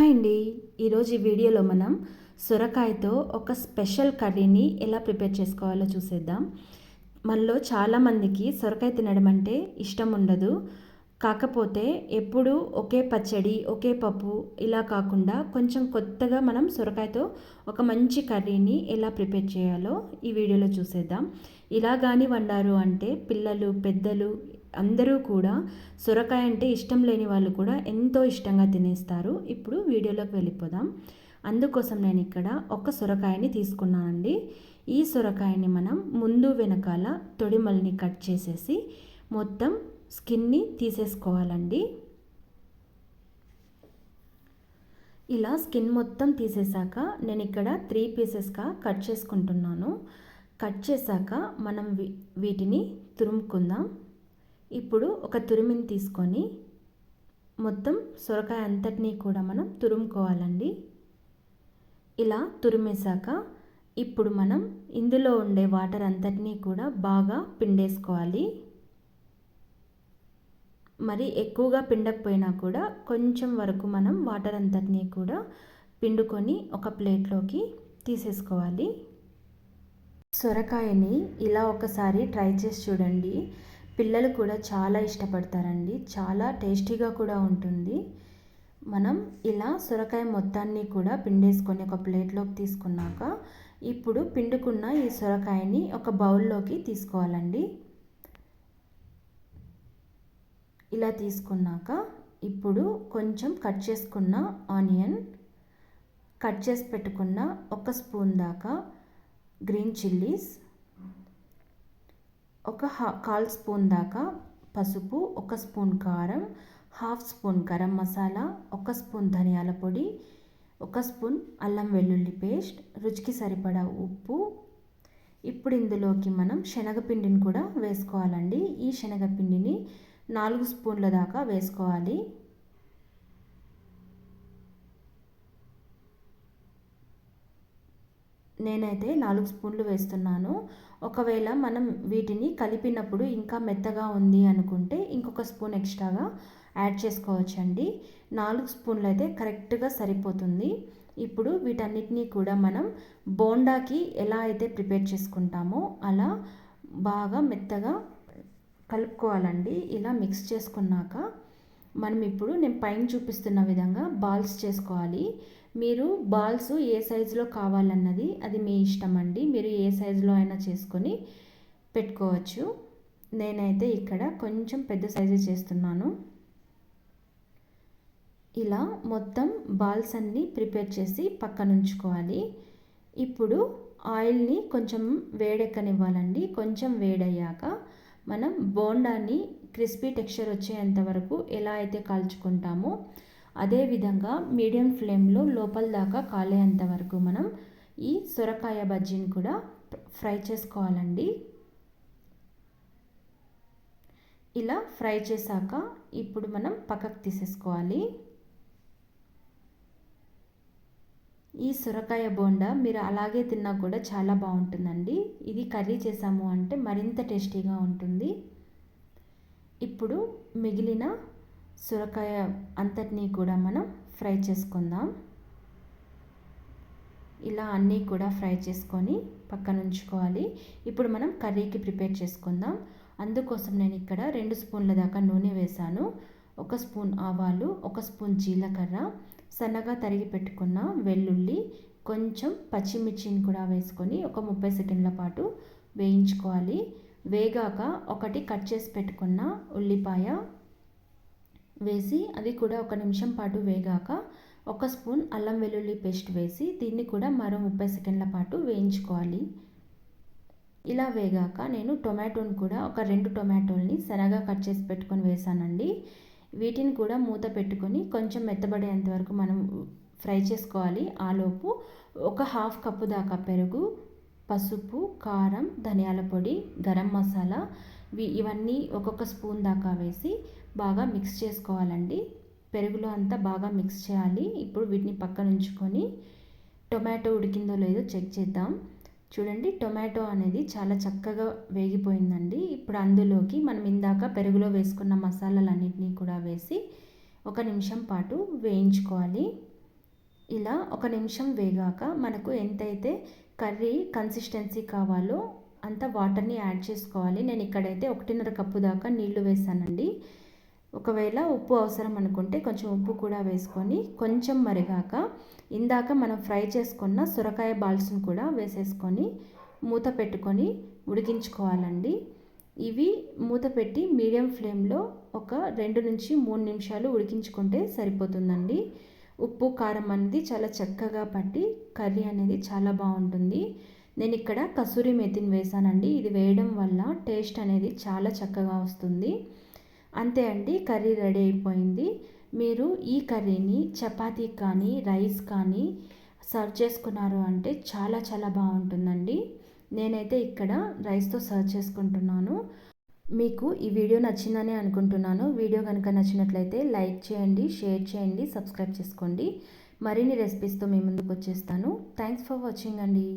Hi అండి ఈరోజు ఈ వీడియోలో మనం సొరకాయతో ఒక స్పెషల్ కర్రీని ఎలా ప్రిపేర్ చేసుకోవాలో చూసేద్దాం. మనలో చాలామందికి సొరకాయ తినడం అంటే ఇష్టం ఉండదు. కాకపోతే ఎప్పుడు ఒకే పచ్చడి ఒకే పప్పు ఇలా కాకుండా కొంచెం కొత్తగా మనం సొరకాయతో ఒక మంచి కర్రీని ఎలా ప్రిపేర్ చేయాలో ఈ వీడియోలో చూసేద్దాం. ఇలా కానీ వండారు అంటే పిల్లలు పెద్దలు అందరూ కూడా సొరకాయ అంటే ఇష్టం లేని వాళ్ళు కూడా ఎంతో ఇష్టంగా తినేస్తారు. ఇప్పుడు వీడియోలోకి వెళ్ళిపోదాం. అందుకోసం నేను ఇక్కడ ఒక సొరకాయని తీసుకున్నానండి. ఈ సొరకాయని మనం ముందు వెనకాల తొడిమల్ని కట్ చేసేసి మొత్తం స్కిన్ని తీసేసుకోవాలండి. ఇలా స్కిన్ మొత్తం తీసేసాక నేను ఇక్కడ త్రీ పీసెస్గా కట్ చేసుకుంటున్నాను. కట్ చేశాక మనం వీటిని తురుముకుందాం. ఇప్పుడు ఒక తురిమిని తీసుకొని మొత్తం సొరకాయ అంతటినీ కూడా మనం తురుముకోవాలండి. ఇలా తురిమేశాక ఇప్పుడు మనం ఇందులో ఉండే వాటర్ అంతటినీ కూడా బాగా పిండేసుకోవాలి. మరి ఎక్కువగా పిండకపోయినా కూడా కొంచెం వరకు మనం వాటర్ అంతటినీ కూడా పిండుకొని ఒక ప్లేట్లోకి తీసేసుకోవాలి. సొరకాయని ఇలా ఒకసారి ట్రై చేసి చూడండి. పిల్లలు కూడా చాలా ఇష్టపడతారండి. చాలా టేస్టీగా కూడా ఉంటుంది. మనం ఇలా సొరకాయ మొత్తాన్ని కూడా పిండేసుకొని ఒక ప్లేట్లోకి తీసుకున్నాక ఇప్పుడు పిండుకున్న ఈ సొరకాయని ఒక బౌల్లోకి తీసుకోవాలండి. ఇలా తీసుకున్నాక ఇప్పుడు కొంచెం కట్ చేసుకున్న ఆనియన్ కట్ చేసి పెట్టుకున్న ఒక స్పూన్ దాకా గ్రీన్ చిల్లీస్ ఒక కాల్ స్పూన్ దాకా పసుపు ఒక స్పూన్ కారం హాఫ్ స్పూన్ గరం మసాలా ఒక స్పూన్ ధనియాల పొడి ఒక స్పూన్ అల్లం వెల్లుల్లి పేస్ట్ రుచికి సరిపడా ఉప్పు. ఇప్పుడు ఇందులోకి మనం శనగపిండిని కూడా వేసుకోవాలండి. ఈ శనగపిండిని నాలుగు స్పూన్ల దాకా వేసుకోవాలి. నేనైతే నాలుగు స్పూన్లు వేస్తున్నాను. ఒకవేళ మనం వీటిని కలిపినప్పుడు ఇంకా మెత్తగా ఉంది అనుకుంటే ఇంకొక స్పూన్ ఎక్స్ట్రాగా యాడ్ చేసుకోవచ్చండి. నాలుగు స్పూన్లు అయితే కరెక్ట్గా సరిపోతుంది. ఇప్పుడు వీటన్నిటినీ కూడా మనం బోండాకి ఎలా అయితే ప్రిపేర్ చేసుకుంటామో అలా బాగా మెత్తగా కలుపుకోవాలండి. ఇలా మిక్స్ చేసుకున్నాక మనం ఇప్పుడు నేను పైన చూపిస్తున్న విధంగా బాల్స్ చేసుకోవాలి. మీరు బాల్స్ ఏ సైజులో కావాలన్నది అది మీ ఇష్టం అండి. మీరు ఏ సైజులో అయినా చేసుకొని పెట్టుకోవచ్చు. నేనైతే ఇక్కడ కొంచెం పెద్ద సైజు చేస్తున్నాను. ఇలా మొత్తం బాల్స్ అన్నీ ప్రిపేర్ చేసి పక్కన ఉంచుకోవాలి ఇప్పుడు ఆయిల్ని కొంచెం వేడెక్కనివ్వాలండి. కొంచెం వేడయ్యాక మనం బోండాన్ని క్రిస్పీ టెక్స్చర్ వచ్చేంత వరకు ఎలా అయితే కాల్చుకుంటామో అదేవిధంగా మీడియం ఫ్లేమ్లో లోపల దాకా కాలేంత వరకు మనం ఈ సొరకాయ బజ్జీని కూడా ఫ్రై చేసుకోవాలండి. ఇలా ఫ్రై చేశాక ఇప్పుడు మనం పక్కకు తీసేసుకోవాలి. ఈ సొరకాయ బోండా మీరు అలాగే తిన్నా కూడా చాలా బాగుంటుందండి. ఇది కర్రీ చేసాము అంటే మరింత టేస్టీగా ఉంటుంది. ఇప్పుడు మిగిలిన సొరకాయ అంతటినీ కూడా మనం ఫ్రై చేసుకుందాం. ఇలా అన్నీ కూడా ఫ్రై చేసుకొని పక్కన ఉంచుకోవాలి. ఇప్పుడు మనం కర్రీకి ప్రిపేర్ చేసుకుందాం. అందుకోసం నేను ఇక్కడ రెండు స్పూన్ల దాకా నూనె వేశాను. ఒక స్పూన్ ఆవాలు ఒక స్పూన్ జీలకర్ర సన్నగా తరిగి పెట్టుకున్న వెల్లుల్లి కొంచెం పచ్చిమిర్చిని కూడా వేసుకొని ఒక ముప్పై సెకండ్ల పాటు వేయించుకోవాలి. వేగాక ఒకటి కట్ చేసి పెట్టుకున్న ఉల్లిపాయ వేసి అది కూడా ఒక నిమిషం పాటు వేగాక ఒక స్పూన్ అల్లం వెల్లుల్లి పేస్ట్ వేసి దీన్ని కూడా మరో ముప్పై సెకండ్ల పాటు వేయించుకోవాలి. ఇలా వేగాక నేను టొమాటోని కూడా ఒక రెండు టొమాటోల్ని సరగా కట్ చేసి పెట్టుకొని వేసానండి. వీటిని కూడా మూత పెట్టుకొని కొంచెం మెత్తబడేంత వరకు మనం ఫ్రై చేసుకోవాలి. ఆలోపు ఒక హాఫ్ కప్పు దాకా పెరుగు పసుపు కారం ధనియాల పొడి గరం మసాలా ఇవన్నీ ఒక్కొక్క స్పూన్ దాకా వేసి బాగా మిక్స్ చేసుకోవాలండి. పెరుగులో అంతా బాగా మిక్స్ చేయాలి. ఇప్పుడు వీటిని పక్కన ఉంచుకొని టొమాటో ఉడికిందో లేదో చెక్ చేద్దాం. చూడండి టొమాటో అనేది చాలా చక్కగా వేగిపోయిందండి. ఇప్పుడు అందులోకి మనం ఇందాక పెరుగులో వేసుకున్న మసాలాలన్నింటినీ కూడా వేసి ఒక నిమిషం పాటు వేయించుకోవాలి. ఇలా ఒక నిమిషం వేగాక మనకు ఎంతైతే కర్రీ కన్సిస్టెన్సీ కావాలో అంత వాటర్ని యాడ్ చేసుకోవాలి. నేను ఇక్కడైతే ఒకటిన్నర కప్పు దాకా నీళ్ళు వేసానండి ఒకవేళ ఉప్పు అవసరం అనుకుంటే కొంచెం ఉప్పు కూడా వేసుకొని కొంచెం మరిగాక ఇందాక మనం ఫ్రై చేసుకున్న సొరకాయ బాల్స్ను కూడా వేసేసుకొని మూత పెట్టుకొని ఉడికించుకోవాలండి. ఇవి మూత పెట్టి మీడియం ఫ్లేమ్లో ఒక రెండు నుంచి మూడు నిమిషాలు ఉడికించుకుంటే సరిపోతుందండి. ఉప్పు కారం అనేది చాలా చక్కగా పట్టి కర్రీ అనేది చాలా బాగుంటుంది. నేను ఇక్కడ కసూరి మెతిని వేసానండి. ఇది వేయడం వల్ల టేస్ట్ అనేది చాలా చక్కగా వస్తుంది. అంతే అండి కర్రీ రెడీ అయిపోయింది. మీరు ఈ కర్రీని చపాతీ కానీ రైస్ కానీ సర్వ్ చేసుకున్నారు అంటే చాలా చాలా బాగుంటుందండి. నేనైతే ఇక్కడ రైస్తో సర్వ్ చేసుకుంటున్నాను. మీకు ఈ వీడియో నచ్చిందని అనుకుంటున్నాను. వీడియో కనుక నచ్చినట్లయితే లైక్ చేయండి షేర్ చేయండి సబ్స్క్రైబ్ చేసుకోండి. మరిన్ని రెసిపీస్తో మీ ముందుకు వచ్చేస్తాను. థ్యాంక్స్ ఫర్ వాచింగ్ అండి.